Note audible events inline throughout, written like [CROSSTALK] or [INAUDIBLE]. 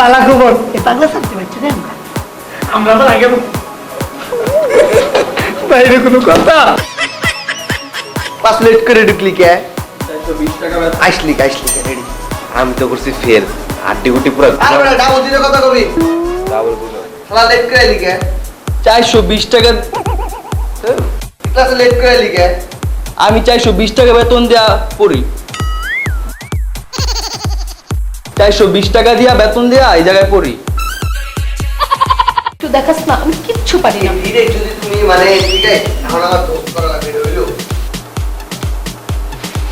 বালা খবর এ পাগলা থাকতে পারছে না? আমরা তো আগে বাইরে কোনো কথা? পাঁচ মিনিট করে ঢুকলি কে? আসলি আসলি কে রেডি আমি তো করছি ফের আড্ডি গুটি পুরো ডাবল দিলে কথা কবি। ডাবল বুঝো শালা লেট করে এলি কে? চারশো বিশ টাকা ক্লাসে লেট করে এলি কে? আমি চারশো বিশ টাকা বেতন দেওয়া পড়ি। চারশো বিশ টাকা দিয়া বেতন দেওয়া এই জায়গায় পড়ি। একটু দেখাস না আমি কিচ্ছু পারি না। যদি তুমি মানে ঠিক আছে এখন আমার তো করা লাগবে হইল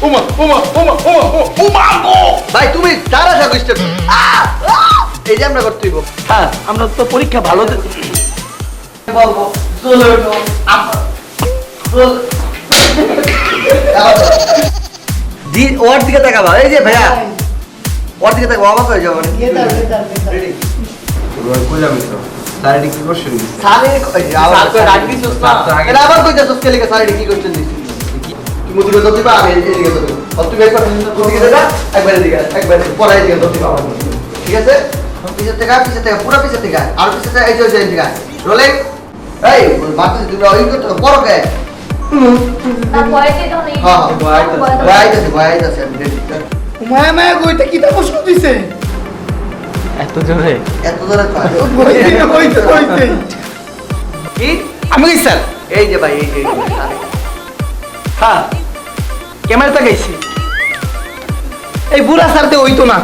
ওমা ওমা ওমা ওমা ওমা গো! ভাই তুমি দাঁড়া থাকো স্টেপ। এই যে আমরা করতেই হ্যাঁ আমরা তো পরীক্ষা ভালো বলব চলে ওঠো ওর দিকে তাকাবা। এই যে ভাইয়া ওর দিকে তাকাবা অবাক হয়ে যাব মানে রেডি স্যার কি করছেন স্যার আবার কই যাচ্ছ? কে লিখে কি করছেন তুমি মুদিকে তো দিবা? আমি এদিকে তো দিব। তুমি একবার ওদিকে দেবা? একবার এদিকে একবার পরে এদিকে তো দিবা ঠিক আছে? পিছের থেকে পিছের থেকে পুরো পিছের থেকে আর পিছের থেকে এই যে এই যে রোলিং এই বাকি তুমি ওই করতে বড় কে? না বয়সে তো হ্যাঁ ভয় আইতাছে ভয় আইতাছে আমি মায়া মায়া গইতে কি তা দিছে? এত জোরে? এত ধরে কয়। গইতে গইতে গইতে কি আমি কই স্যার? এই যে ভাই এই যে হ্যাঁ ক্যামেরা তাকাইছি এই বুড়া স্যারতে হইতো না।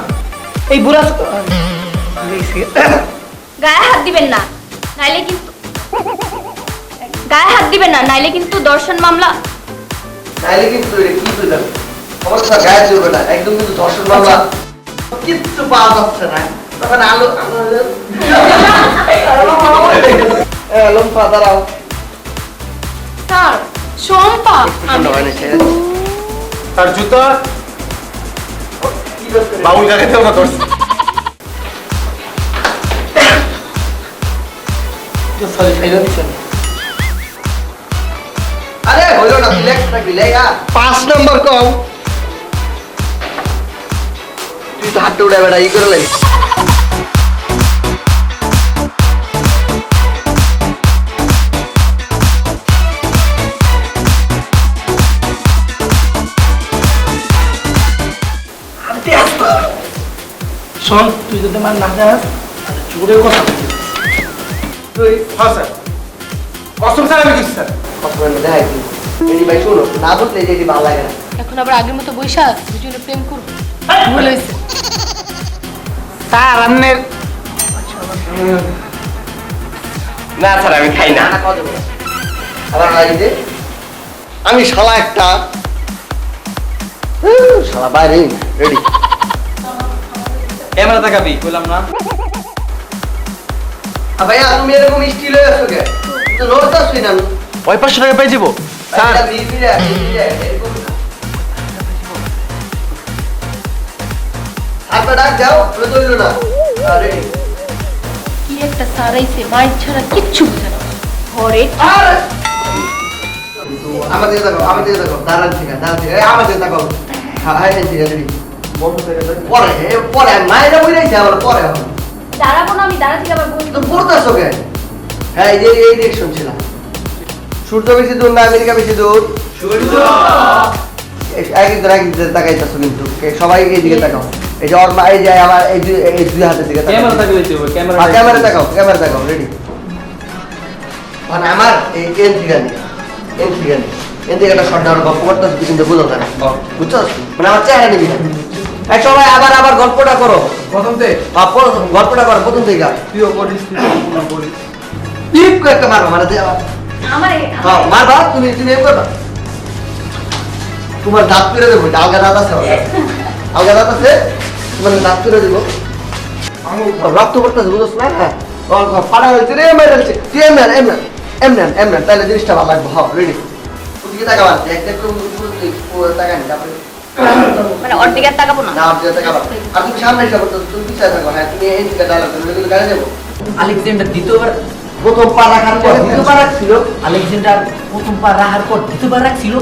এই বুড়া গায়ে হাত দিবেন না নাইলে কিন্তু গায়ে হাত দিবেন না নাইলে কিন্তু দর্শন মামলা নাইলে কিন্তু কি বুঝলাম অবস্থা গায়ে চলবে না একদম কিন্তু দর্শন বাংলা কিচ্ছু পাওয়া যাচ্ছে না। তখন আলো লম্পা দাঁড়াও। স্যার শম্পা আমি জুতা? বাউল জায়গাতে ওরা করছে আরে হইল না রিল্যাক্স থাকবি লেগা। পাঁচ নম্বর কম। তুই তো হাতটা উড়ে বেড়া ই করে শোন তুই যদি আমার না যাস তাহলে জোরে কথা তুই হ্যাঁ স্যার। কসম স্যার আমি কিছু স্যার। কথা বলে দেখাই ভাই শোনো না বুঝলে যে এটি ভালো লাগে না। এখন আবার আগের মতো বৈশাখ দুজনে প্রেম করব। ভুল হয়েছে স্যার আন্নের না স্যার আমি খাই না। আবার আমি শালা একটা। শালা বাইরে রেডি। ক্যামেরা তাকাবি বললাম না। ভাইয়া তুমি এরকম স্টিল হয়ে আছো কে? তো লড়তে আসবি না ওই পাঁচশো টাকা পেয়ে যাব। স্যার। এরকম না। ডাক যাও ওটা না। রেডি কি একটা স্যার মাইক ছাড়া কিচ্ছু বুঝে না। ঘরে আর। আমার দিকে তাকাও আমার দিকে তাকাও দাঁড়ান ঠিক আছে দাঁড়ান ঠিক আছে আমার দিকে তাকাও। হ্যাঁ হ্যাঁ ঠিক আছে পরে পরে মায়েরা বই রয়েছে পরে এখন। দাঁড়াবো না আমি দাঁড়া থেকে আবার বলব তো পড়তেছো কে? হ্যাঁ এই যে এই ডিরেকশন ছিল। সূর্য বেশি দূর না আমেরিকা বেশি দূর? সূর্য। এক একজন এক একজন তাকাইতেছো কিন্তু। সবাই এই দিকে তাকাও। এই যে এই যে আমার এই দুই এই দুই হাতের দিকে ক্যামেরা তাকাবে তো ক্যামেরা ক্যামেরা তাকাও ক্যামেরা তাকাও রেডি মানে আমার এই নিয়ে এন থেকে নিয়ে এন থেকে একটা শর্ট ডাউন গল্প করতেছি তুই কিন্তু বুঝো না। বুঝছ? মানে আমার চেহারা নিবি না। এক সবাই আবার আবার গল্পটা করো। প্রথম থেকে? আর গল্পটা করো প্রথম থেকে। তুইও করিস করিস করে একটা মারো মানে যে আবার। আমার হ্যাঁ মারবা তুমি তুমি এম করবা। তোমার দাঁত পেরে দেবো আলগা দাঁত আছে আলগা [LAUGHS] দাঁত আছে? তোমার দাঁত পেরে দেবো। রক্ত করতেছে বুঝছ না? হ্যাঁ। ফাড়া হয়েছে রে মেরেছে তুই এমন এমন এমন এমন তাহলে জিনিসটা ভালো লাগবে। হ্যাঁ রেডি ওদিকে তাকাবা একটা একটু তাকান তারপরে। মানে ওর আর তাকাবো না? না আপনি তাকাবা। আর তুমি সামনে এসে করতে তুমি পিছনে থাকো। হ্যাঁ তুমি এই দিকে ডায়লগ তুমি গাড়ি দেবো আলেকজান্ডার দ্বিতীয়বার প্রথম পা রাখার পর দ্বিতীয়বার রাখছিল। আলেকজান্ডার প্রথম পা রাখার পর দ্বিতীয়বার রাখছিল।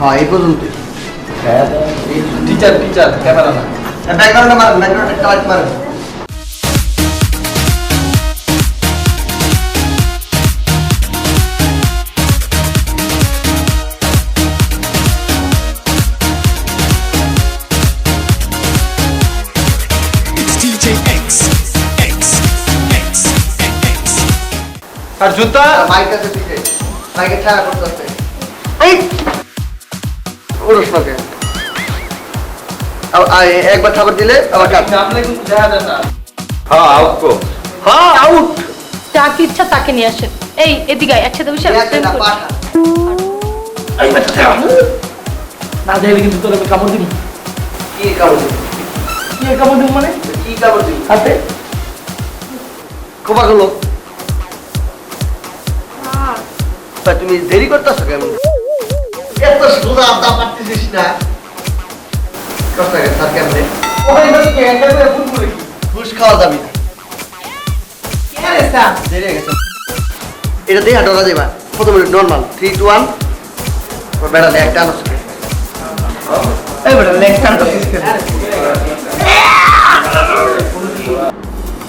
হ্যাঁ এই পর্যন্ত টিচার টিচার ক্যামেরা না ಬ್ಯಾಕ್ಗ್ರೌಂಡ್ ಮಾರು ಬ್ಯಾಕ್ಗ್ರೌಂಡ್ ಕಲೆಕ್ಟ್ ಮಾರು আর জুতা মাইক আছে দিকে মাইকে ছায়া করতে এই ওরস পাকে একবার খাবার দিলে আবার কাট কিন্তু দেখা যায় না হ্যাঁ আউট কো হ্যাঁ আউট যাকে ইচ্ছা তাকে নিয়ে আসেন। এই এদিকে একসাথে বসে না কিন্তু তোর আমি দিবি। কি কাপড় দিবি? কি কামড় দিবি মানে? কি কাপড় দিবি? হাতে? গুলো তুমি দেরি করতেছো কেন? এত সোজা আড্ডা পারতেছিস না। কষ্ট লাগে স্যার কেমনে ঘুষ খাওয়া যাবি না। দেরি গেছে। এটা দিয়ে হাঁটা যাবা প্রথমে নর্মাল থ্রি টু ওয়ান বেড়া দেয় একটা আলোচনা।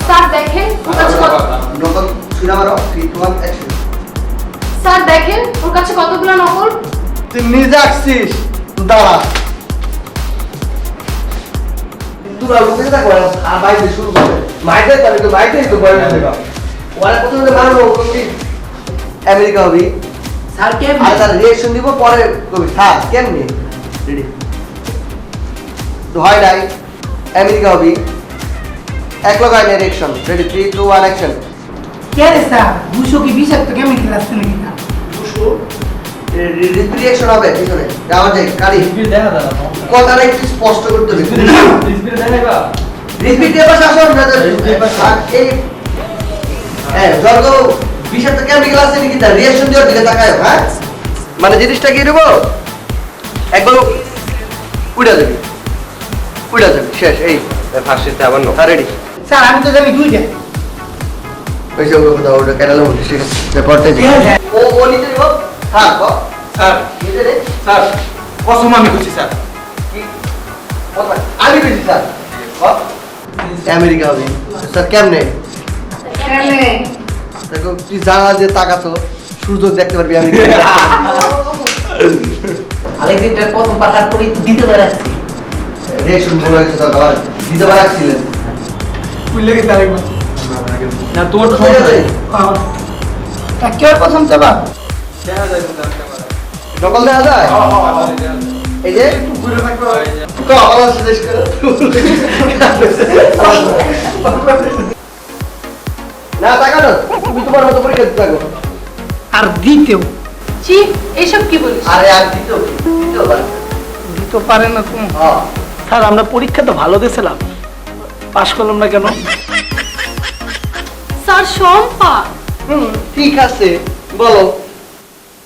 স্যার দেখেন ওর কাছে কত নকল cinema three two one action sir দেখেন ওর কাছে কতগুলো নকল? তুই নিজে আসছিস। দাঁড়া। তোরা লোকে থাকো আর বাইরে শুরু করে মাইতে তাহলে তো মাইতে তো বয় না ওরা প্রথমে মারবো কবি আমেরিকা হবি? স্যার কে আর তার রিয়েকশন দিব পরে কবি হ্যাঁ কেমনি? রেডি তো হয় নাই। আমেরিকা হবি? এক লগাই reaction ready three two one action কে রে স্যার? দুশো কি বিষাক্ত কেমিক্যাল আসছে নাকি না রিয়েকশন হবে পিছনে। যাওয়া যায় কারি দেখা কথাটা একটু স্পষ্ট করতে হবে। স্পিড দেখাইবা রিপিট দিয়ে পাশে আসো আর এই হ্যাঁ জর্গ বিষাক্ত কেমিক্যাল আছে নাকি? তার রিঅ্যাকশন দেওয়ার দিকে তাকায় হ্যাঁ? মানে জিনিসটা কি দেবো একবার উড়ে যাবি। উড়ে যাবি শেষ এই। ফার্স্টে আবার নো হ্যাঁ রেডি স্যার আমি তো জানি দুইটা। ওই যে ওটা ওটা কেনালে মধ্যে ঠিক আছে পড়তে ও ও নিতে দিব? হ্যাঁ ক? স্যার। স্যার কসম আমি করছি স্যার। আমি বেশি স্যার। আমেরিকা হবে। স্যার কেমনে? দেখো তুই যে তাকাতো সূর্য দেখতে পারবি আমি আলেকজান্ডার প্রথম পাঠার পরে দিতে রেশন মনে হয়েছে তো আবার দিতে পারছিলেন বুঝলে কি স্যার না তোমার তো ঠিক আছে কে প্রথম চাবা দেখা যায়। নকল দেওয়া যায় এই যে? না তাকানো তুমি তোমার মতো পরীক্ষা দিতে থাকো। আর দিতেও। জি এইসব কি বলিস? আরে আর দ্বিতীয় কি? দ্বিতীয় বার। দিতে পারে না তুমি হ্যাঁ স্যার আমরা পরীক্ষা তো ভালো দিয়েছিলাম পাশ করলাম না কেন? স্যার সম্পা হুম, ঠিক আছে। বলো।